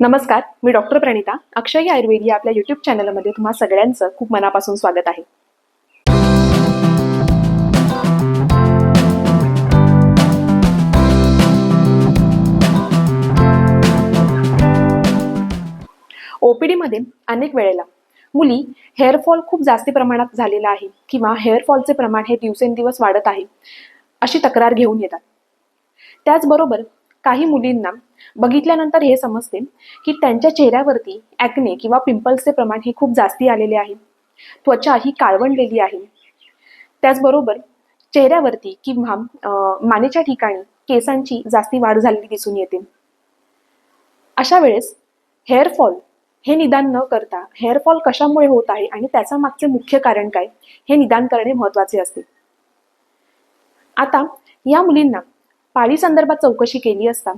नमस्कार मी डॉक्टर प्रणिता. अक्षय आयुर्वेद या आपल्या युट्यूब चॅनलमध्ये तुम्हा सगळ्यांचं खूप मनापासून स्वागत आहे. ओपीडीमध्ये अनेक वेळेला मुली हेअरफॉल खूप जास्ती प्रमाणात झालेला आहे किंवा हेअरफॉलचे प्रमाण हे दिवसेंदिवस वाढत आहे अशी तक्रार घेऊन येतात. त्याचबरोबर काही मुलींना बघितल्यानंतर हे समजते की त्यांच्या चेहऱ्यावरती ॲक्ने किंवा पिंपल्सचे प्रमाण हे खूप जास्ती आलेले आहे. त्वचा ही काळवंडलेली आहे. त्याचबरोबर चेहऱ्यावरती किंवा मानेच्या ठिकाणी केसांची जास्ती वाढ झालेली दिसून येते. अशा वेळेस हेअरफॉल हे निदान न करता हेअरफॉल कशामुळे होत आहे आणि त्याचा मागचे मुख्य कारण काय हे निदान करणे महत्त्वाचे असते. आता या मुलींना पाळी संदर्भात चौकशी केली असता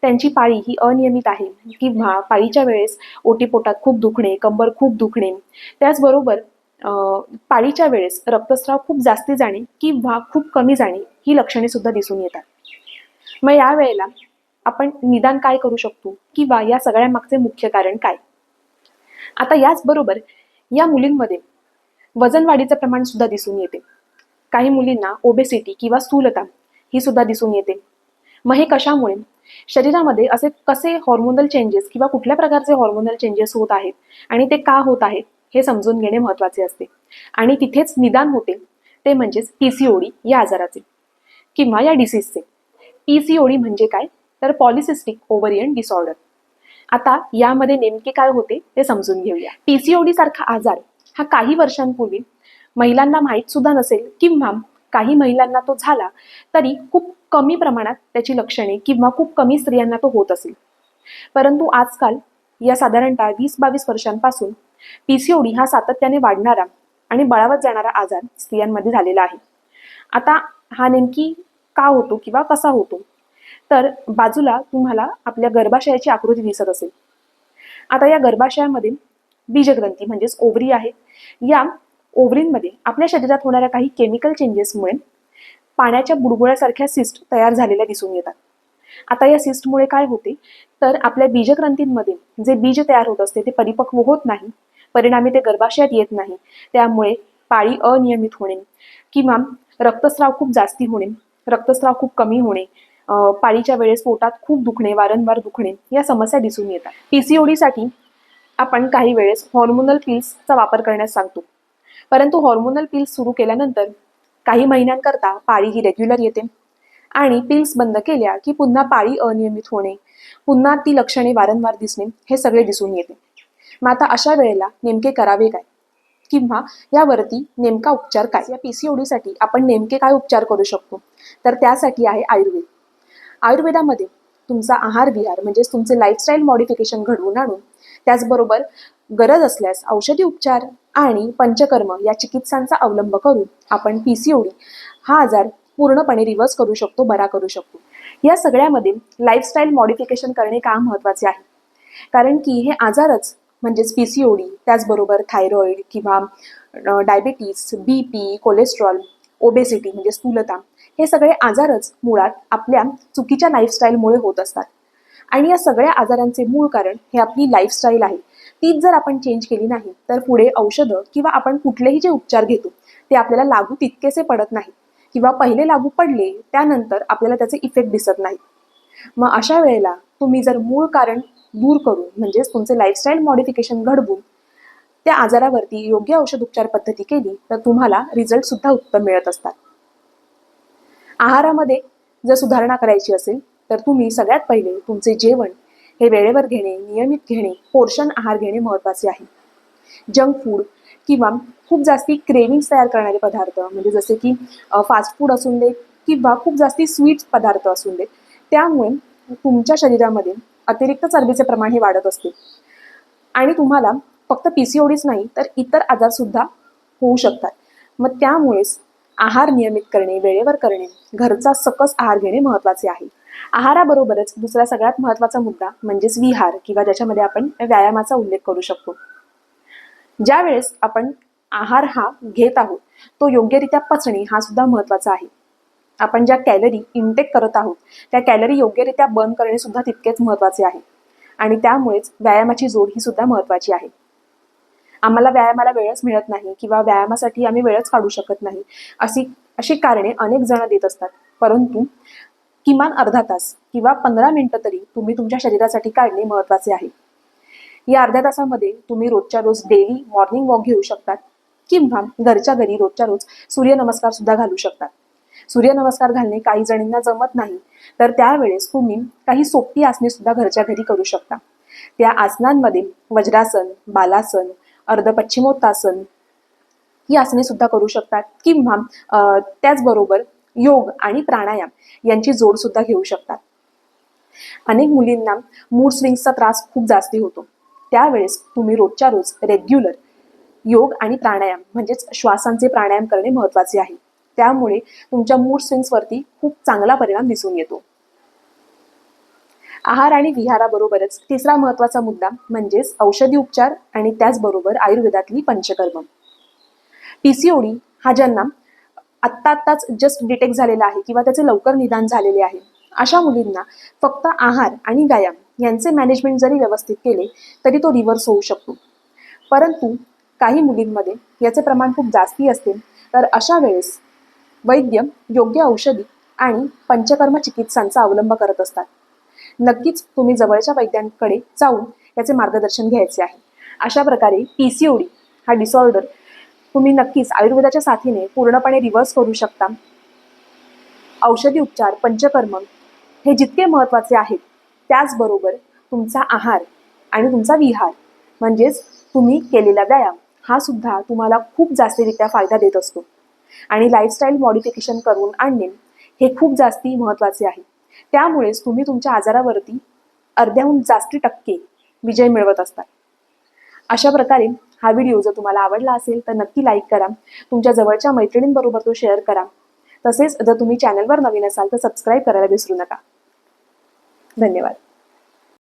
त्यांची पाळी ही अनियमित आहे. किंवा पाळीच्या वेळेस ओटीपोटात खूप दुखणे कंबर खूप दुखणे. त्याचबरोबर अं, पाळीच्या वेळेस रक्तस्राव खूप जास्ती जाणे किंवा खूप कमी जाणे ही लक्षणे सुद्धा दिसून येतात. मग या वेळेला आपण निदान काय करू शकतो? किंवा या सगळ्या मागचे मुख्य कारण काय? आता याचबरोबर या मुलींमध्ये वजनवाढीचं प्रमाण सुद्धा दिसून येते. काही मुलींना ओबेसिटी किंवा स्थूलता ही सुद्धा दिसून येते. मग हे कशामुळे? शरीरामध्ये असे कसे हॉर्मोनल चेंजेस किंवा कुठल्या प्रकारचे हॉर्मोनल चेंजेस होत आहेत आणि ते का होत आहेत हे समजून घेणे महत्त्वाचे असते. आणि तिथेच निदान होते ते म्हणजेच पीसीओडी या आजाराचे किंवा या डिसीजचे पीसीओडी म्हणजे काय? तर पॉलिसिस्टिक ओव्हरियन डिसऑर्डर आता यामध्ये नेमके काय होते ते समजून घेऊया. पीसीओडी सारखा आजार हा काही वर्षांपूर्वी महिलांना माहीत सुद्धा नसेल किंवा काही महिलांना तो झाला तरी खूप कमी प्रमाणात त्याची लक्षणे किंवा खूप कमी स्त्रियांना तो होत असेल. परंतु आजकाल या साधारणतः वीस बावीस वर्षांपासून पीसीओडी हा सातत्याने वाढणारा आणि बळावत जाणारा आजार स्त्रियांमध्ये झालेला आहे. आता हा नेमकी का होतो किंवा कसा होतो? तर बाजूला तुम्हाला आपल्या गर्भाशयाची आकृती दिसत असेल. आता या गर्भाशयामध्ये बीजग्रंथी म्हणजेच ओव्हरी आहे. या ओव्हरींमध्ये आपल्या शरीरात होणाऱ्या काही केमिकल चेंजेसमुळे पाण्याच्या बुडबुळ्यासारख्या सिस्ट तयार झालेल्या दिसून येतात. आता या सिस्टमुळे काय होते? तर आपल्या बीजग्रंथींमध्ये जे बीज तयार होत असते ते परिपक्व होत नाही परिणामी ते गर्भाशयात येत नाही त्यामुळे पाळी अनियमित होणे किंवा रक्तस्राव खूप जास्ती होणे रक्तस्राव खूप कमी होणे पाळीच्या वेळेस पोटात खूप दुखणे वारंवार दुखणे या समस्या दिसून येतात. पीसीओडीसाठी आपण काही वेळेस हॉर्मोनल पिल्सचा वापर करण्यास सांगतो. परंतु हॉर्मोनल पिल्स सुरू केल्यानंतर काही महिन्यांकरता पाळी ही रेग्युलर येते. आणि पिल्स बंद केल्या की पुन्हा पाळी अनियमित होणे. पुन्हा ती लक्षणे वारंवार दिसणे हे सगळे दिसून येते. मग आता अशा वेळेला नेमके करावे काय? किंवा यावरती नेमका उपचार काय? या पीसीओडीसाठी आपण नेमके काय उपचार करू शकतो? तर त्यासाठी आहे आयुर्वेद. आयुर्वेदामध्ये तुमचा आहार विहार म्हणजेच तुमचे लाईफस्टाईल मॉडिफिकेशन घडवून आणून त्याचबरोबर गरज असल्यास औषधी उपचार आणि पंचकर्म या चिकित्सांचा अवलंब करून आपण पी सी ओडी हा आजार पूर्णपणे रिव्हर्स करू शकतो बरा करू शकतो. या सगळ्यामध्ये लाईफस्टाईल मॉडिफिकेशन करणे का महत्त्वाचे आहे? कारण की हे आजारच म्हणजेच पी सी ओडी त्याचबरोबर थायरॉईड किंवा diabetes B P cholesterol obesity म्हणजे स्थूलता हे सगळे आजारच मुळात आपल्या चुकीच्या लाईफस्टाईलमुळे होत असतात. आणि या सगळ्या आजारांचे मूळ कारण हे आपली लाईफस्टाईल आहे. तीच जर आपण चेंज केली नाही तर पुढे औषधं किंवा आपण कुठलेही जे उपचार घेतो ते आपल्याला लागू तितकेसे पडत नाही किंवा पहिले लागू पडले त्यानंतर आपल्याला त्याचे इफेक्ट दिसत नाही मग अशा वेळेला तुम्ही जर मूळ कारण दूर करून म्हणजेच तुमचे लाईफस्टाईल मॉडिफिकेशन घडवून त्या आजारावरती योग्य औषध उपचार पद्धती केली तर तुम्हाला रिझल्ट सुद्धा उत्तम मिळत असतात. आहारामध्ये जर सुधारणा करायची असेल तर तुम्ही सगळ्यात पहिले तुमचे जेवण हे वेळेवर घेणे नियमित घेणे पोर्शन आहार घेणे महत्त्वाचे आहे. जंक फूड किंवा खूप जास्ती क्रेविंग्स तयार करणारे पदार्थ म्हणजे जसे की फास्ट फूड असून दे किंवा खूप जास्ती स्वीट्स पदार्थ असून दे त्यामुळे तुमच्या शरीरामध्ये अतिरिक्त चरबीचे प्रमाण हे वाढत असते. आणि तुम्हाला फक्त पी सी ओडीच नाही तर इतर आजारसुद्धा होऊ शकतात. मग त्यामुळेच आहार नियमित करणे वेळेवर करणे घरचा सकस आहार घेणे महत्त्वाचे आहे. आहाराबरोबरच दुसरा सगळ्यात महत्त्वाचा मुद्दा म्हणजेच विहार किंवा ज्याच्यामध्ये आपण व्यायामाचा उल्लेख करू शकतो. ज्या वेळेस आपण आहार हा घेत आहोत तो योग्यरित्या पचणे हा सुद्धा महत्त्वाचा आहे. आपण ज्या कॅलरी इनटेक करत आहोत त्या कॅलरी योग्यरित्या बर्न करणे सुद्धा तितकेच महत्त्वाचे आहे. आणि त्यामुळेच व्यायामाची जोड ही सुद्धा महत्वाची आहे. आम्हाला व्यायामाला वेळच मिळत नाही किंवा व्यायामासाठी आम्ही वेळच काढू शकत नाही. अशी अशी कारणे अनेक जण देत असतात. परंतु किमान अर्धा तास किंवा पंधरा मिनिटं तरी तुम्ही तुमच्या शरीरासाठी काढणे महत्त्वाचे आहे. या अर्ध्या तासामध्ये तुम्ही रोजच्या रोज डेली मॉर्निंग वॉक घेऊ शकतात किंवा घरच्या घरी रोजच्या रोज सूर्यनमस्कार सुद्धा घालू शकतात. सूर्यनमस्कार घालणे काही जणींना जमत नाही तर त्यावेळेस तुम्ही काही सोपी आसने सुद्धा घरच्या घरी करू शकता. त्या आसनांमध्ये वज्रासन बालासन अर्ध पश्चिमोत्तासन. ही आसने सुद्धा करू शकतात. किंवा त्याचबरोबर योग आणि प्राणायाम यांची जोड सुद्धा घेऊ शकतात. अनेक मुलींना मूड स्विंग्सचा त्रास खूप जास्ती होतो. त्यावेळेस तुम्ही रोजच्या रोज रेग्युलर योग आणि प्राणायाम म्हणजेच श्वासांचे प्राणायाम करणे महत्त्वाचे आहे. त्यामुळे तुमच्या मूड स्विंग्सवरती खूप चांगला परिणाम दिसून येतो. आहार आणि विहाराबरोबरच तिसरा महत्त्वाचा मुद्दा म्हणजेच औषधी उपचार आणि त्याचबरोबर आयुर्वेदातली पंचकर्म. पीसीओडी हा ज्यांना आत्ता आत्ताच जस्ट डिटेक्ट झालेला आहे किंवा त्याचे लवकर निदान झालेले आहे अशा मुलींना फक्त आहार आणि व्यायाम यांचे मॅनेजमेंट जरी व्यवस्थित केले तरी तो रिव्हर्स होऊ शकतो. परंतु काही मुलींमध्ये याचे प्रमाण खूप जास्ती असते तर अशा वेळेस वैद्य योग्य औषधी आणि पंचकर्म चिकित्सांचा अवलंब करत असतात. नक्कीच तुम्ही जवळच्या वैद्यांकडे जाऊन याचे मार्गदर्शन घ्यायचे आहे. अशा प्रकारे पी सी ओ डी हा डिसऑर्डर तुम्ही नक्कीच आयुर्वेदाच्या साथीने पूर्णपणे रिव्हर्स करू शकता. औषधी उपचार पंचकर्म हे जितके महत्त्वाचे आहेत त्याचबरोबर तुमचा आहार आणि तुमचा विहार म्हणजेच तुम्ही केलेला व्यायाम हा सुद्धा तुम्हाला खूप जास्तीरित्या फायदा देत असतो. आणि लाईफस्टाईल मॉडिफिकेशन करून आणणे हे खूप जास्ती महत्त्वाचे आहे. त्यामुळेच तुम्ही तुमच्या आजारावरती अर्ध्याहून जास्ती टक्के विजय मिळवत असतात अशा प्रकारे हा व्हिडिओ जर तुम्हाला आवडला असेल तर नक्की लाईक करा. तुमच्या जवळच्या मैत्रिणींबरोबर तो शेअर करा. तसेच जर तुम्ही चॅनलवर नवीन असाल तर सबस्क्राईब करायला विसरू नका. धन्यवाद.